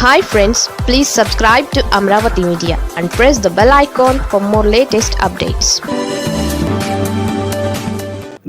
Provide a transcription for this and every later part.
Hi friends please subscribe to Amaravati media and press the bell icon for more latest updates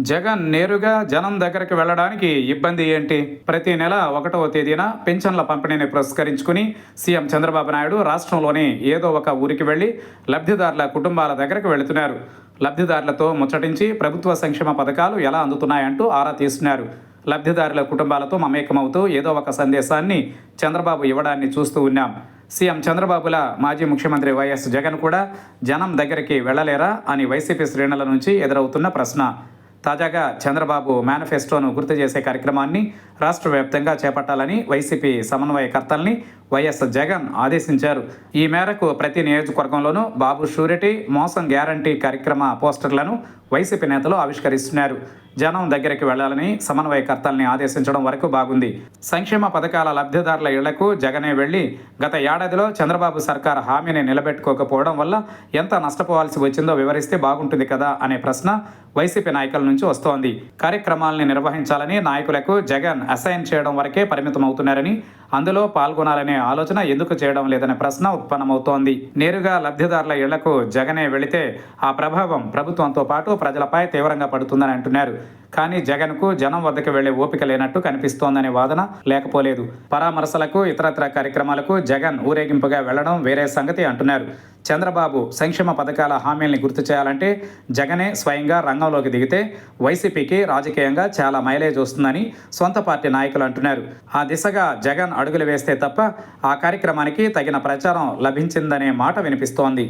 Jagan నేరుగా జనం దగ్గరికి వెళ్ళడానికి ఇబ్బంది ఏంటి? ప్రతి నెల ఒకటవ తేదీన పెన్షన్ల పంపిణీని పురస్కరించుకుని సీఎం చంద్రబాబు నాయుడు రాష్ట్రంలోని ఏదో ఒక ఊరికి వెళ్ళి లబ్ధిదారుల కుటుంబాల దగ్గరకు వెళుతున్నారు. లబ్ధిదారులతో ముచ్చటించి ప్రభుత్వ సంక్షేమ పథకాలు ఎలా అందుతున్నాయంటూ ఆరా తీస్తున్నారు. లబ్ధిదారుల కుటుంబాలతో మమేకమవుతూ ఏదో ఒక సందేశాన్ని చంద్రబాబు ఇవ్వడాన్ని చూస్తూ ఉన్నాం. సీఎం చంద్రబాబుల మాజీ ముఖ్యమంత్రి వైఎస్ జగన్ కూడా జనం దగ్గరికి వెళ్ళలేరా అని వైసీపీ శ్రేణుల నుంచి ఎదురవుతున్న ప్రశ్న. తాజాగా చంద్రబాబు మేనిఫెస్టోను గుర్తు చేసే కార్యక్రమాన్ని రాష్ట్ర వ్యాప్తంగా చేపట్టాలని వైసీపీ సమన్వయకర్తల్ని వైఎస్ జగన్ ఆదేశించారు. ఈ మేరకు ప్రతి నియోజకవర్గంలోనూ బాబు షూరిటీ మోసం గ్యారంటీ కార్యక్రమ పోస్టర్లను వైసీపీ నేతలు ఆవిష్కరిస్తున్నారు. జనం దగ్గరికి వెళ్ళాలని సమన్వయకర్తల్ని ఆదేశించడం వరకు బాగుంది. సంక్షేమ పథకాల లబ్ధిదారుల ఇళ్ళకు జగనే వెళ్ళి గత ఏడాదిలో చంద్రబాబు సర్కార్ హామీని నిలబెట్టుకోకపోవడం వల్ల ఎంత నష్టపోవాల్సి వచ్చిందో వివరిస్తే బాగుంటుంది కదా అనే ప్రశ్న వైసీపీ నాయకుల నుంచి వస్తోంది. కార్యక్రమాల్ని నిర్వహించాలని నాయకులకు జగన్ అసైన్ చేయడం వరకే పరిమితమవుతున్నారని అందులో పాల్గొనాలనే ఆలోచన ఎందుకు చేయడం లేదనే ప్రశ్న ఉత్పన్నమవుతోంది. నేరుగా లబ్ధిదారుల ఇళ్ళకు జగనే వెళితే ఆ ప్రభావం ప్రభుత్వంతో పాటు ప్రజలపై తీవ్రంగా పడుతుందని అంటున్నారు. కానీ జగన్కు జనం వద్దకు వెళ్ళే ఓపిక లేనట్టు కనిపిస్తోందనే వాదన లేకపోలేదు. పరామర్శలకు ఇతరత్ర కార్యక్రమాలకు జగన్ ఊరేగింపుగా వెళ్ళడం వేరే సంగతి అంటున్నారు. చంద్రబాబు సంక్షేమ పథకాల హామీల్ని గుర్తు చేయాలంటే జగనే స్వయంగా రంగంలోకి దిగితే వైసీపీకి రాజకీయంగా చాలా మైలేజ్ వస్తుందని సొంత పార్టీ నాయకులు అంటున్నారు. ఆ దిశగా జగన్ అడుగులు వేస్తే తప్ప ఆ కార్యక్రమానికి తగిన ప్రచారం లభించిందనే మాట వినిపిస్తోంది.